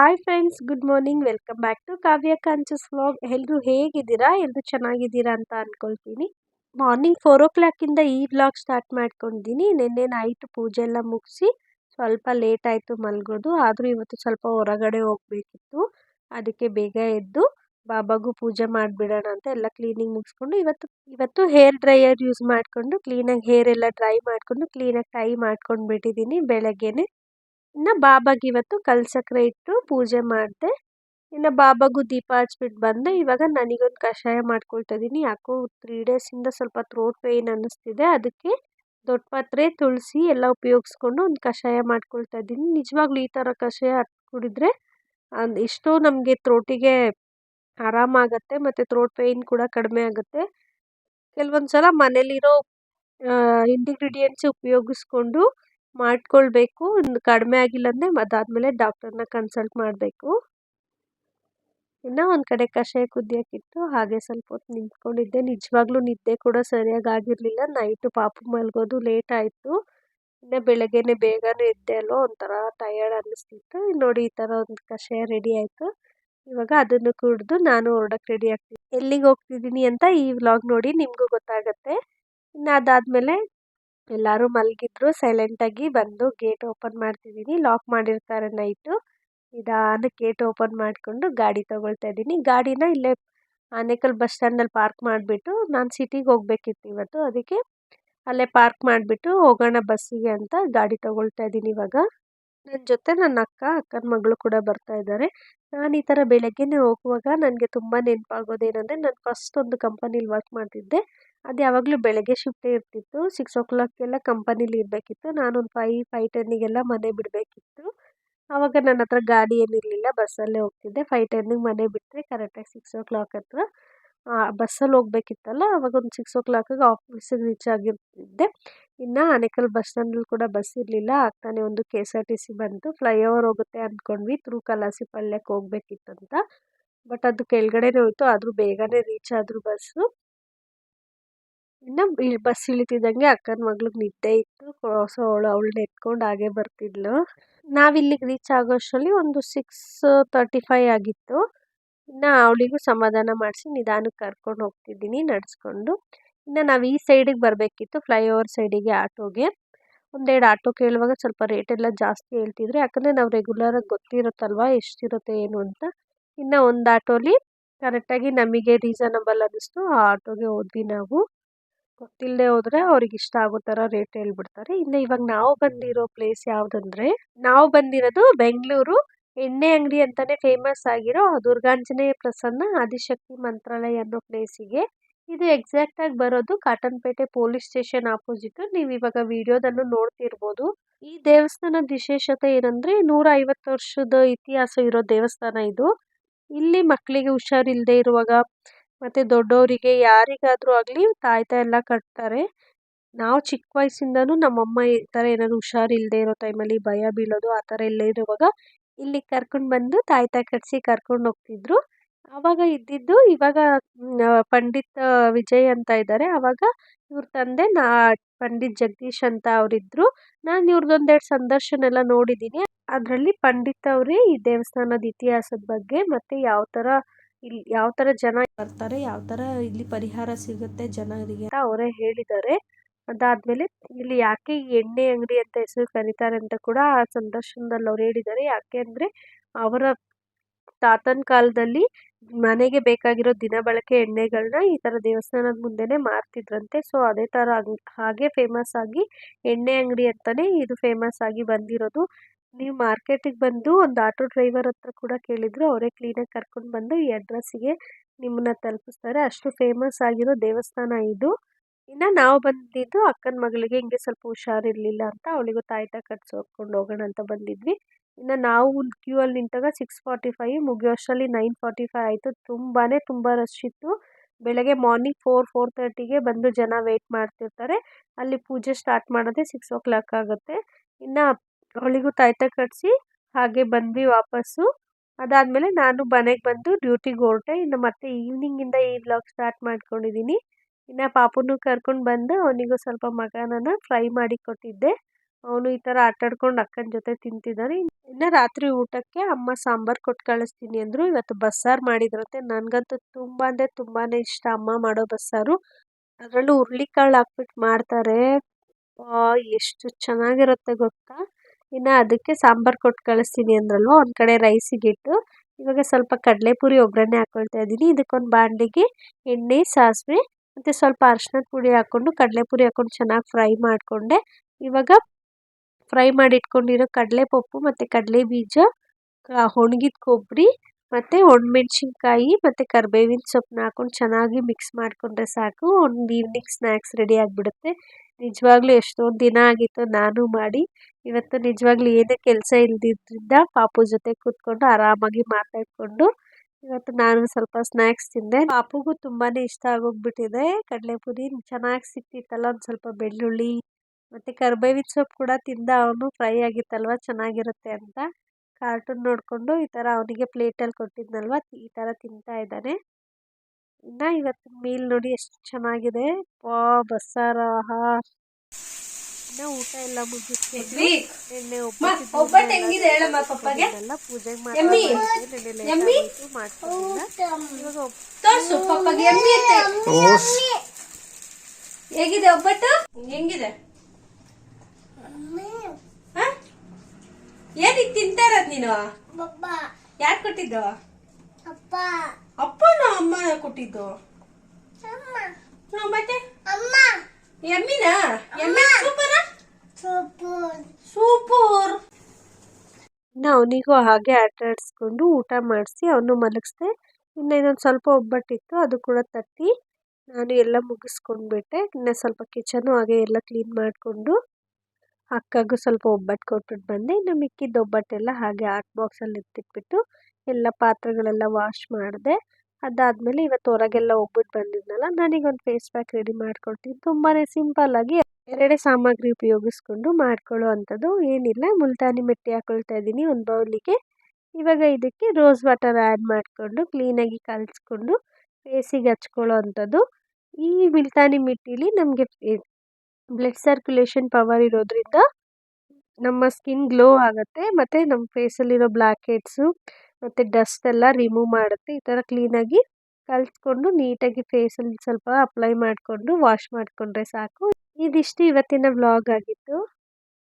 Hi friends good morning welcome back to Kavya Kanchas vlog ಎಲ್ಲರೂ ಹೇಗಿದ್ದೀರಾ? ಎಲ್ಲರೂ ಚೆನ್ನಾಗಿದ್ದೀರಾ ಅಂತ ಅಂದ್ಕೊಳ್ತೀನಿ ಮಾರ್ನಿಂಗ್ ಫೋರ್ ಓ ಕ್ಲಾಕಿಂದ ಈ ವ್ಲಾಗ್ ಸ್ಟಾರ್ಟ್ ಮಾಡ್ಕೊಂಡಿದ್ದೀನಿ. ನಿನ್ನೆ ನೈಟ್ ಪೂಜೆ ಎಲ್ಲ ಮುಗಿಸಿ ಸ್ವಲ್ಪ ಲೇಟ್ ಆಯಿತು ಮಲಗೋದು. ಆದರೂ ಇವತ್ತು ಸ್ವಲ್ಪ ಹೊರಗಡೆ ಹೋಗಬೇಕಿತ್ತು. ಅದಕ್ಕೆ ಬೇಗ ಎದ್ದು ಬಾಬಾಗೂ ಪೂಜೆ ಮಾಡಿಬಿಡೋಣ ಅಂತ ಎಲ್ಲ ಕ್ಲೀನಿಂಗ್ ಮುಗಿಸ್ಕೊಂಡು ಇವತ್ತು ಇವತ್ತು ಹೇರ್ ಡ್ರೈಯರ್ ಯೂಸ್ ಮಾಡಿಕೊಂಡು ಕ್ಲೀನಾಗಿ ಹೇರ್ ಎಲ್ಲ ಡ್ರೈ ಮಾಡಿಕೊಂಡು ಕ್ಲೀನಾಗಿ ಟೈ ಮಾಡ್ಕೊಂಡು ಬಿಟ್ಟಿದ್ದೀನಿ ಬೆಳಗ್ಗೆನೆ. ಇನ್ನು ಬಾಬಾಗೆ ಇವತ್ತು ಕಲ್ಸಕ್ರೆ ಇಟ್ಟು ಪೂಜೆ ಮಾಡಿದೆ. ಇನ್ನು ಬಾಬಾಗೂ ದೀಪ ಹಚ್ಬಿಟ್ಟು ಬಂದೆ ಇವಾಗ ನನಗೊಂದು ಕಷಾಯ ಮಾಡ್ಕೊಳ್ತಾ ಇದ್ದೀನಿ ಯಾಕೋ ತ್ರೀ ಡೇಸಿಂದ ಸ್ವಲ್ಪ ಥ್ರೋಟ್ ಪೇಯ್ನ್ ಅನ್ನಿಸ್ತಿದೆ. ಅದಕ್ಕೆ ದೊಡ್ಡ ಪಾತ್ರೆ ತುಳಸಿ ಎಲ್ಲ ಉಪಯೋಗಿಸ್ಕೊಂಡು ಒಂದು ಕಷಾಯ ಮಾಡ್ಕೊಳ್ತಾ ಇದ್ದೀನಿ ನಿಜವಾಗ್ಲೂ ಈ ಥರ ಕಷಾಯ ಕುಡಿದ್ರೆ ಎಷ್ಟೋ ನಮಗೆ ಥ್ರೋಟಿಗೆ ಆರಾಮಾಗತ್ತೆ ಮತ್ತು ಥ್ರೋಟ್ ಪೇಯ್ನ್ ಕೂಡ ಕಡಿಮೆ ಆಗುತ್ತೆ. ಕೆಲವೊಂದು ಸಲ ಮನೇಲಿರೋ ಇಂಡಿಗ್ರೀಡಿಯೆಂಟ್ಸ್ ಉಪಯೋಗಿಸ್ಕೊಂಡು ಮಾಡ್ಕೊಳ್ಬೇಕು. ಕಡಿಮೆ ಆಗಿಲ್ಲ ಅಂದರೆ ಅದಾದಮೇಲೆ ಡಾಕ್ಟರ್ನ ಕನ್ಸಲ್ಟ್ ಮಾಡಬೇಕು. ಇನ್ನು ಒಂದು ಕಡೆ ಕಷಾಯ ಕುದಿಯೋಕ್ಕಿಟ್ಟು ಹಾಗೆ ಸ್ವಲ್ಪ ಹೊತ್ತು ನಿಂತ್ಕೊಂಡಿದ್ದೆ. ನಿಜವಾಗ್ಲೂ ನಿದ್ದೆ ಕೂಡ ಸರಿಯಾಗಿ ಆಗಿರಲಿಲ್ಲ. ನೈಟು ಪಾಪ ಮಲ್ಗೋದು ಲೇಟ್ ಆಯಿತು. ಇನ್ನು ಬೆಳಗ್ಗೆನೆ ಬೇಗನೆ ಎದ್ದೆ ಅಲ್ವ, ಒಂಥರ ಟಯರ್ಡ್ ಅನ್ನಿಸ್ತಿತ್ತು. ನೋಡಿ, ಈ ಥರ ಒಂದು ಕಷಾಯ ರೆಡಿ ಆಯಿತು. ಇವಾಗ ಅದನ್ನು ಕುಡಿದು ನಾನು ಹೊರಡಕ್ಕೆ ರೆಡಿ ಆಗ್ತೀನಿ. ಎಲ್ಲಿಗೆ ಹೋಗ್ತಿದ್ದೀನಿ ಅಂತ ಈ ವ್ಲಾಗ್ ನೋಡಿ ನಿಮಗೂ ಗೊತ್ತಾಗುತ್ತೆ. ಇನ್ನು ಅದಾದಮೇಲೆ ಎಲ್ಲರೂ ಮಲಗಿದ್ರು ಸೈಲೆಂಟಾಗಿ ಬಂದು ಗೇಟ್ ಓಪನ್ ಮಾಡ್ತಿದ್ದೀನಿ ಲಾಕ್ ಮಾಡಿರ್ತಾರೆ ನೈಟು ನಿಧಾನಕ್ಕೆ ಗೇಟ್ ಓಪನ್ ಮಾಡಿಕೊಂಡು ಗಾಡಿ ತೊಗೊಳ್ತಾ ಇದ್ದೀನಿ. ಗಾಡಿನ ಇಲ್ಲೇ ಆನೇಕಲ್ ಬಸ್ ಸ್ಟ್ಯಾಂಡಲ್ಲಿ ಪಾರ್ಕ್ ಮಾಡಿಬಿಟ್ಟು ನಾನು ಸಿಟಿಗೆ ಹೋಗ್ಬೇಕಿತ್ತು ಇವತ್ತು. ಅದಕ್ಕೆ ಅಲ್ಲೇ ಪಾರ್ಕ್ ಮಾಡಿಬಿಟ್ಟು ಹೋಗೋಣ ಬಸ್ಸಿಗೆ ಅಂತ ಗಾಡಿ ತೊಗೊಳ್ತಾ ಇದ್ದೀನಿ ಇವಾಗ. ನನ್ನ ಜೊತೆ ನನ್ನ ಅಕ್ಕ, ಅಕ್ಕನ ಮಗಳು ಕೂಡ ಬರ್ತಾ ಇದ್ದಾರೆ. ನಾನು ಈ ಥರ ಬೆಳಗ್ಗೆನೇ ಹೋಗುವಾಗ ನನಗೆ ತುಂಬ ನೆನಪಾಗೋದೇನೆಂದರೆ ನಾನು ಫಸ್ಟ್ ಒಂದು ಕಂಪನಿಲಿ ವರ್ಕ್ ಮಾಡ್ತಿದ್ದೆ. ಅದು ಯಾವಾಗಲೂ ಬೆಳಗ್ಗೆ ಶಿಫ್ಟೇ ಇರ್ತಿತ್ತು. ಸಿಕ್ಸ್ ಓ ಕ್ಲಾಕ್ಗೆಲ್ಲ ಕಂಪನಿಲಿ ಇರಬೇಕಿತ್ತು. ನಾನೊಂದು ಫೈ ಫೈ ಟೆನ್ನಿಗೆಲ್ಲ ಮನೆ ಬಿಡಬೇಕಿತ್ತು. ಆವಾಗ ನನ್ನ ಹತ್ರ ಗಾಡಿ ಏನಿರಲಿಲ್ಲ ಬಸ್ಸಲ್ಲೇ ಹೋಗ್ತಿದ್ದೆ. ಫೈ ಟೆನ್ನಿಗೆ ಮನೆ ಬಿಟ್ಟರೆ ಕರೆಕ್ಟಾಗಿ ಸಿಕ್ಸ್ ಓ ಕ್ಲಾಕ್ ಹತ್ರ ಬಸ್ಸಲ್ಲಿ ಹೋಗ್ಬೇಕಿತ್ತಲ್ಲ ಆವಾಗ ಒಂದು ಸಿಕ್ಸ್ ಓ ಕ್ಲಾಕಿಗೆ ಆಫೀಸಿಗೆ ರೀಚ್ ಆಗಿರ್ತಿದ್ದೆ. ಇನ್ನು ಆನೇಕಲ್ ಬಸ್ ಸ್ಟ್ಯಾಂಡಲ್ಲಿ ಕೂಡ ಬಸ್ ಇರಲಿಲ್ಲ. ಆಗ್ತಾನೆ ಒಂದು K S R T C ಬಂತು. ಫ್ಲೈಓವರ್ ಹೋಗುತ್ತೆ ಅಂದ್ಕೊಂಡ್ವಿ ತ್ರೂ ಕಲಾಸಿ ಹೋಗಬೇಕಿತ್ತು ಹೋಗ್ಬೇಕಿತ್ತಂತ. ಬಟ್ ಅದು ಕೆಳಗಡೆನೇ ಹೋಯಿತು. ಆದರೂ ಬೇಗನೆ ರೀಚ್ ಆದರು ಬಸ್ಸು ಇನ್ನು ಬಸ್ ಇಳಿತಿದ್ದಂಗೆ ಅಕ್ಕನ ಮಗ್ಳಿಗೆ ನಿದ್ದೆ ಇತ್ತು. ಸೊ ಅವಳು ಅವಳನ್ನ ಎತ್ಕೊಂಡು ಹಾಗೆ ಬರ್ತಿದ್ಲು. ನಾವಿಲ್ಲಿಗೆ ರೀಚ್ ಆಗೋ ಅಷ್ಟರಲ್ಲಿ ಒಂದು ಸಿಕ್ಸ್ ತರ್ಟಿ ಫೈ ಆಗಿತ್ತು. ಇನ್ನು ಅವಳಿಗೂ ಸಮಾಧಾನ ಮಾಡಿಸಿ ನಿಧಾನಕ್ಕೆ ಕರ್ಕೊಂಡು ಹೋಗ್ತಿದ್ದೀನಿ ನಡೆಸ್ಕೊಂಡು. ಇನ್ನು ನಾವು ಈ ಸೈಡಿಗೆ ಬರಬೇಕಿತ್ತು ಫ್ಲೈಓವರ್ ಸೈಡಿಗೆ ಆಟೋಗೆ. ಒಂದೆರಡು ಆಟೋ ಕೇಳುವಾಗ ಸ್ವಲ್ಪ ರೇಟ್ ಎಲ್ಲ ಜಾಸ್ತಿ ಹೇಳ್ತಿದ್ರು, ಯಾಕಂದರೆ ನಾವು ರೆಗ್ಯುಲರಾಗಿ ಗೊತ್ತಿರುತ್ತಲ್ವ ಎಷ್ಟಿರುತ್ತೆ ಏನು ಅಂತ. ಇನ್ನು ಒಂದು ಆಟೋಲಿ ಕರೆಕ್ಟಾಗಿ ನಮಗೆ ರೀಸನಬಲ್ ಅನ್ನಿಸ್ತು. ಆ ಆಟೋಗೆ ಹೋದ್ವಿ ನಾವು. ಗೊತ್ತಿಲ್ಲದೆ ಹೋದ್ರೆ ಅವ್ರಿಗೆ ಇಷ್ಟ ಆಗೋ ಥರ ರೇಟ್ ಹೇಳ್ಬಿಡ್ತಾರೆ. ಇನ್ನು ಇವಾಗ ನಾವು ಬಂದಿರೋ ಪ್ಲೇಸ್ ಯಾವುದಂದ್ರೆ ನಾವು ಬಂದಿರೋದು ಬೆಂಗಳೂರು. ಎಣ್ಣೆ ಅಂಗಡಿ ಅಂತಲೇ ಫೇಮಸ್ ಆಗಿರೋ ದುರ್ಗಾಂಜನೇಯ ಪ್ರಸನ್ನ ಆದಿಶಕ್ತಿ ಮಂತ್ರಾಲಯ ಅನ್ನೋ ಪ್ಲೇಸಿಗೆ ಇದು ಎಕ್ಸಾಕ್ಟಾಗಿ ಬರೋದು ಕಾಟನ್ಪೇಟೆ ಪೊಲೀಸ್ ಸ್ಟೇಷನ್ ಆಪೋಸಿಟ್ ನೀವು ಇವಾಗ ವಿಡಿಯೋದಲ್ಲೂ ನೋಡ್ತಿರ್ಬೋದು. ಈ ದೇವಸ್ಥಾನದ ವಿಶೇಷತೆ ಏನಂದರೆ ನೂರ ಐವತ್ತು ವರ್ಷದ ಇತಿಹಾಸ ಇರೋ ದೇವಸ್ಥಾನ ಇದು. ಇಲ್ಲಿ ಮಕ್ಕಳಿಗೆ ಹುಷಾರಿಲ್ಲದೆ ಇರುವಾಗ ಮತ್ತು ದೊಡ್ಡವರಿಗೆ ಯಾರಿಗಾದರೂ ಆಗಲಿ ತಾಯ್ತ ಎಲ್ಲ ಕಟ್ತಾರೆ. ನಾವು ಚಿಕ್ಕ ವಯಸ್ಸಿಂದನೂ ನಮ್ಮಮ್ಮ ಈ ಥರ ಏನಾದ್ರು ಹುಷಾರಿಲ್ಲದೆ ಇರೋ ಟೈಮಲ್ಲಿ ಭಯ ಬೀಳೋದು ಆ ಥರ ಎಲ್ಲ ಇರುವಾಗ ಇಲ್ಲಿಗೆ ಕರ್ಕೊಂಡು ಬಂದು ತಾಯ್ತ ಕಟ್ಟಿಸಿ ಕರ್ಕೊಂಡು ಹೋಗ್ತಿದ್ರು. ಆವಾಗ ಇದ್ದಿದ್ದು ಇವಾಗ ಪಂಡಿತ್ ವಿಜಯ್ ಅಂತ ಇದ್ದಾರೆ. ಆವಾಗ ಇವ್ರ ತಂದೆ ನಾ, ಪಂಡಿತ್ ಜಗದೀಶ್ ಅಂತ ಅವರಿದ್ದರು ನಾನು ಇವ್ರದ್ದೊಂದೆರಡು ಸಂದರ್ಶನ ಎಲ್ಲ ನೋಡಿದ್ದೀನಿ ಅದರಲ್ಲಿ ಪಂಡಿತ್ ಅವರೇ ಈ ದೇವಸ್ಥಾನದ ಇತಿಹಾಸದ ಬಗ್ಗೆ ಮತ್ತು ಯಾವ ಥರ ಇಲ್ಲಿ ಯಾವ ತರ ಜನ ಬರ್ತಾರೆ, ಯಾವ ತರ ಇಲ್ಲಿ ಪರಿಹಾರ ಸಿಗುತ್ತೆ ಜನರಿಗೆ ಅಂತ ಅವರೇ ಹೇಳಿದ್ದಾರೆ. ಅದಾದ್ಮೇಲೆ ಇಲ್ಲಿ ಯಾಕೆ ಎಣ್ಣೆ ಅಂಗಡಿ ಅಂತ ಹೆಸರು ಕರೀತಾರೆ ಅಂತ ಕೂಡ ಆ ಸಂದರ್ಶನದಲ್ಲಿ ಅವ್ರು ಹೇಳಿದ್ದಾರೆ. ಯಾಕೆ ಅಂದ್ರೆ ಅವರ ತಾತನ ಕಾಲದಲ್ಲಿ ಮನೆಗೆ ಬೇಕಾಗಿರೋ ದಿನಬಳಕೆ ಎಣ್ಣೆಗಳನ್ನ ಈ ತರ ದೇವಸ್ಥಾನದ ಮುಂದೆನೇ ಮಾರ್ತಿದ್ರಂತೆ. ಸೊ ಅದೇ ತರ ಹಾಗೆ ಫೇಮಸ್ ಆಗಿ ಎಣ್ಣೆ ಅಂಗಡಿ ಅಂತಾನೆ ಇದು ಫೇಮಸ್ ಆಗಿ ಬಂದಿರೋದು. ನೀವು ಮಾರ್ಕೆಟಿಗೆ ಬಂದು ಒಂದು ಆಟೋ ಡ್ರೈವರ್ ಹತ್ರ ಕೂಡ ಕೇಳಿದ್ರು, ಅವರೇ ಕ್ಲೀನಾಗಿ ಕರ್ಕೊಂಡು ಬಂದು ಈ ಅಡ್ರೆಸ್ಸಿಗೆ ನಿಮ್ಮನ್ನ ತಲುಪಿಸ್ತಾರೆ. ಅಷ್ಟು ಫೇಮಸ್ ಆಗಿರೋ ದೇವಸ್ಥಾನ ಇದು. ಇನ್ನು ನಾವು ಬಂದಿದ್ದು ಅಕ್ಕನ ಮಗಳಿಗೆ ಹಿಂಗೆ ಸ್ವಲ್ಪ ಹುಷಾರಿರಲಿಲ್ಲ ಅಂತ ಅವಳಿಗೂ ತಾಯ್ತ ಕಟ್ಸೋಕೊಂಡು ಹೋಗೋಣ ಅಂತ ಬಂದಿದ್ವಿ. ಇನ್ನು ನಾವು ಕ್ಯೂ ಅಲ್ಲಿ ನಿಂತಾಗ ಸಿಕ್ಸ್ ಫಾರ್ಟಿ ಫೈ ಮುಗಿಯೋ ಅಷ್ಟರಲ್ಲಿ ನೈನ್ ಫಾರ್ಟಿ ಫೈ ಆಯಿತು. ತುಂಬಾ ತುಂಬ ರಶ್ ಇತ್ತು. ಬೆಳಗ್ಗೆ ಮಾರ್ನಿಂಗ್ ಫೋರ್ ಫೋರ್ ತರ್ಟಿಗೆ ಬಂದು ಜನ ವೆಯ್ಟ್ ಮಾಡ್ತಿರ್ತಾರೆ. ಅಲ್ಲಿ ಪೂಜೆ ಸ್ಟಾರ್ಟ್ ಮಾಡೋದೇ ಸಿಕ್ಸ್ ಓ ಕ್ಲಾಕ್ ಆಗುತ್ತೆ. ಇನ್ನು ಅವಳಿಗೂ ತಾಯ್ತ ಕಟ್ಟಿಸಿ ಹಾಗೆ ಬಂದ್ವಿ ವಾಪಸ್ಸು. ಅದಾದಮೇಲೆ ನಾನು ಮನೆಗೆ ಬಂದು ಡ್ಯೂಟಿಗೆ ಹೊರಟೆ. ಇನ್ನು ಮತ್ತೆ ಈವ್ನಿಂಗಿಂದ ಈ ಬ್ಲಾಗ್ ಸ್ಟಾರ್ಟ್ ಮಾಡ್ಕೊಂಡಿದ್ದೀನಿ ಇನ್ನು ಪಾಪುನೂ ಕರ್ಕೊಂಡು ಬಂದು ಅವನಿಗೂ ಸ್ವಲ್ಪ ಮಗನನ್ನು ಫ್ರೈ ಮಾಡಿ ಕೊಟ್ಟಿದ್ದೆ. ಅವನು ಈ ಥರ ಆಟಾಡ್ಕೊಂಡು ಅಕ್ಕನ ಜೊತೆ ತಿಂತಿದ್ದಾನೆ ಇನ್ನು ರಾತ್ರಿ ಊಟಕ್ಕೆ ಅಮ್ಮ ಸಾಂಬಾರು ಕೊಟ್ಟು ಕಳಿಸ್ತೀನಿ ಅಂದರು. ಇವತ್ತು ಬಸ್ಸಾರು ಮಾಡಿದ್ರಂತೆ. ನನಗಂತೂ ತುಂಬ ಅಂದರೆ ತುಂಬಾ ಇಷ್ಟ ಅಮ್ಮ ಮಾಡೋ ಬಸ್ಸಾರು. ಅದರಲ್ಲೂ ಹುರುಳಿಕಾಳು ಹಾಕ್ಬಿಟ್ಟು ಮಾಡ್ತಾರೆ. ಎಷ್ಟು ಚೆನ್ನಾಗಿರುತ್ತೆ ಗೊತ್ತಾ? ಇನ್ನು ಅದಕ್ಕೆ ಸಾಂಬಾರು ಕೊಟ್ಟು ಕಳಿಸ್ತೀನಿ ಅಂದ್ರಲ್ವ, ಒಂದು ಕಡೆ ರೈಸಿಗಿಟ್ಟು ಇವಾಗ ಸ್ವಲ್ಪ ಕಡಲೆಪುರಿ ಒಗ್ಗರಣೆ ಹಾಕ್ಕೊಳ್ತಾ ಇದ್ದೀನಿ. ಇದಕ್ಕೊಂದು ಬಾಣಲಿಗೆ ಎಣ್ಣೆ, ಸಾಸಿವೆ, ಮತ್ತು ಸ್ವಲ್ಪ ಅರ್ಶಿನದ ಪುಡಿ ಹಾಕ್ಕೊಂಡು ಕಡಲೆಪುರಿ ಹಾಕ್ಕೊಂಡು ಚೆನ್ನಾಗಿ ಫ್ರೈ ಮಾಡಿಕೊಂಡೆ. ಇವಾಗ ಫ್ರೈ ಮಾಡಿ ಇಟ್ಕೊಂಡಿರೋ ಕಡಲೆ ಪಪ್ಪು ಮತ್ತು ಕಡಲೆ ಬೀಜ ಒಣಗಿದ ಕೊಬ್ಬರಿ ಮತ್ತು ಒಣಮೆಣ್ಸಿನ್ಕಾಯಿ ಮತ್ತು ಕರ್ಬೇವಿನ ಸೊಪ್ಪನ್ನ ಹಾಕ್ಕೊಂಡು ಚೆನ್ನಾಗಿ ಮಿಕ್ಸ್ ಮಾಡಿಕೊಂಡ್ರೆ ಸಾಕು. ಒಂದು ಈವ್ನಿಂಗ್ ಸ್ನ್ಯಾಕ್ಸ್ ರೆಡಿ ಆಗಿಬಿಡುತ್ತೆ. ನಿಜವಾಗ್ಲೂ ಎಷ್ಟೊಂದು ದಿನ ಆಗಿತ್ತು ನಾನು ಮಾಡಿ. ಇವತ್ತು ನಿಜವಾಗ್ಲೂ ಏನೇ ಕೆಲಸ ಇಲ್ದಿದ್ದರಿಂದ ಪಾಪು ಜೊತೆ ಕೂತ್ಕೊಂಡು ಆರಾಮಾಗಿ ಮಾತಾಡಿಕೊಂಡು ಇವತ್ತು ನಾನು ಸ್ವಲ್ಪ ಸ್ನ್ಯಾಕ್ಸ್ ತಿಂದೆ. ಪಾಪುಗೂ ತುಂಬಾ ಇಷ್ಟ ಆಗೋಗ್ಬಿಟ್ಟಿದೆ. ಕಡಲೆಪುರಿ ಚೆನ್ನಾಗಿ ಸಿಕ್ತಿತ್ತಲ್ಲ ಒಂದು ಸ್ವಲ್ಪ ಬೆಳ್ಳುಳ್ಳಿ ಮತ್ತು ಕರ್ಬೇವಿನ ಸೊಪ್ಪು ಕೂಡ ತಿಂದ ಅವನು ಫ್ರೈ ಆಗಿತ್ತಲ್ವ ಚೆನ್ನಾಗಿರುತ್ತೆ ಅಂತ. ಕಾರ್ಟೂನ್ ನೋಡಿಕೊಂಡು ಈ ಥರ ಅವನಿಗೆ ಪ್ಲೇಟಲ್ಲಿ ಕೊಟ್ಟಿದ್ನಲ್ವ ಈ ಥರ ತಿಂತಾ ಇದ್ದಾನೆ. ಇನ್ನು ಇವತ್ತು ಮೀಲ್ ನೋಡಿ ಎಷ್ಟು ಚೆನ್ನಾಗಿದೆ. ಪಾ ಬಸ್ಸಾರ ಆಹಾ. ಇನ್ನು ಊಟ ಎಲ್ಲ ಮುಗಿಸ್ಕೊಂಡು ಎಣ್ಣೆ ಒಬ್ಬಟ್ಟು ಹೆಂಗಿದೆ ಹೇಳಮ್ಮ ಪಪ್ಪಗೆ. ಎಲ್ಲ ಪೂಜೆ? ಮಾಡ್ಕೊಂಡಿಲ್ಲ ಹೇಗಿದೆ ಒಬ್ಬಟ್ಟು? ಹೆಂಗಿದೆ? ಏನಿಗ್ ತಿಂತಾ ಇರೋದ್ ನೀನು ಯಾರ್ ಕೊಟ್ಟಿದ್ದು? ಅಪ್ಪನ ಅಮ್ಮ ಕೊಟ್ಟಿದ್ದು? ಮತ್ತೆ? ಎಮ್ಮಿನ? ಎಮ್ಮಿ ಸೂಪರ? ಸೂಪರ್. ಇನ್ನು ಅವನಿಗೂ ಹಾಗೆ ಆಟಾಡಿಸ್ಕೊಂಡು ಊಟ ಮಾಡಿಸಿ ಅವನು ಮಲಗಿಸ್ದೆ. ಇನ್ನು ಇನ್ನೊಂದು ಸ್ವಲ್ಪ ಒಬ್ಬಟ್ಟಿತ್ತು ಅದು ಕೂಡ ತಟ್ಟಿ. ನಾನು ಎಲ್ಲ ಮುಗಿಸ್ಕೊಂಡ್ಬಿಟ್ಟೆ. ಇನ್ನು ಸ್ವಲ್ಪ ಕಿಚನು ಹಾಗೆ ಎಲ್ಲ ಕ್ಲೀನ್ ಮಾಡಿಕೊಂಡು ಅಕ್ಕಗೂ ಸ್ವಲ್ಪ ಒಬ್ಬಟ್ಟು ಕೊಟ್ಬಿಟ್ಟು ಬಂದೆ, ಇನ್ನು ಮಿಕ್ಕಿದ ಒಬ್ಬಟ್ಟೆಲ್ಲ ಹಾಗೆ ಹಾಟ್ ಬಾಕ್ಸಲ್ಲಿ ಎತ್ತಿಟ್ಬಿಟ್ಟು ಎಲ್ಲ ಪಾತ್ರೆಗಳೆಲ್ಲ ವಾಶ್ ಮಾಡಿದೆ. ಅದಾದಮೇಲೆ ಇವತ್ತು ಹೊರಗೆಲ್ಲ ಒಬ್ಬಟ್ಟು ಬಂದಿದ್ನಲ್ಲ, ನನಗೊಂದು ಫೇಸ್ ಪ್ಯಾಕ್ ರೆಡಿ ಮಾಡ್ಕೊಡ್ತೀನಿ. ತುಂಬಾ ಸಿಂಪಲ್ಲಾಗಿ ಎರಡೇ ಸಾಮಗ್ರಿ ಉಪಯೋಗಿಸ್ಕೊಂಡು ಮಾಡ್ಕೊಳ್ಳೋ ಅಂಥದ್ದು ಏನಿಲ್ಲ. ಮುಲ್ತಾನಿ ಮೆಟ್ಟಿ ಹಾಕೊಳ್ತಾ ಇದ್ದೀನಿ ಒಂದು ಬೌಲಿಗೆ. ಇವಾಗ ಇದಕ್ಕೆ ರೋಸ್ ವಾಟರ್ ಆ್ಯಡ್ ಮಾಡಿಕೊಂಡು ಕ್ಲೀನಾಗಿ ಕಲಿಸ್ಕೊಂಡು ಫೇಸಿಗೆ ಹಚ್ಕೊಳ್ಳೋ ಅಂಥದ್ದು. ಈ ಮುಲ್ತಾನಿ ಮಿಟ್ಟಿಲಿ ನಮಗೆ ಬ್ಲಡ್ ಸರ್ಕ್ಯುಲೇಷನ್ ಪವರ್ ಇರೋದ್ರಿಂದ ನಮ್ಮ ಸ್ಕಿನ್ ಗ್ಲೋ ಆಗುತ್ತೆ, ಮತ್ತು ನಮ್ಮ ಫೇಸಲ್ಲಿರೋ ಬ್ಲ್ಯಾಕ್ ಹೆಡ್ಸು ಮತ್ತು ಡಸ್ಟ್ ಎಲ್ಲ ರಿಮೂವ್ ಮಾಡುತ್ತೆ. ಈ ಥರ ಕ್ಲೀನಾಗಿ ಕಲ್ತ್ಕೊಂಡು ನೀಟಾಗಿ ಫೇಸಲ್ಲಿ ಸ್ವಲ್ಪ ಅಪ್ಲೈ ಮಾಡಿಕೊಂಡು ವಾಶ್ ಮಾಡಿಕೊಂಡ್ರೆ ಸಾಕು. ಇದಿಷ್ಟು ಇವತ್ತಿನ ವ್ಲಾಗ್ ಆಗಿತ್ತು.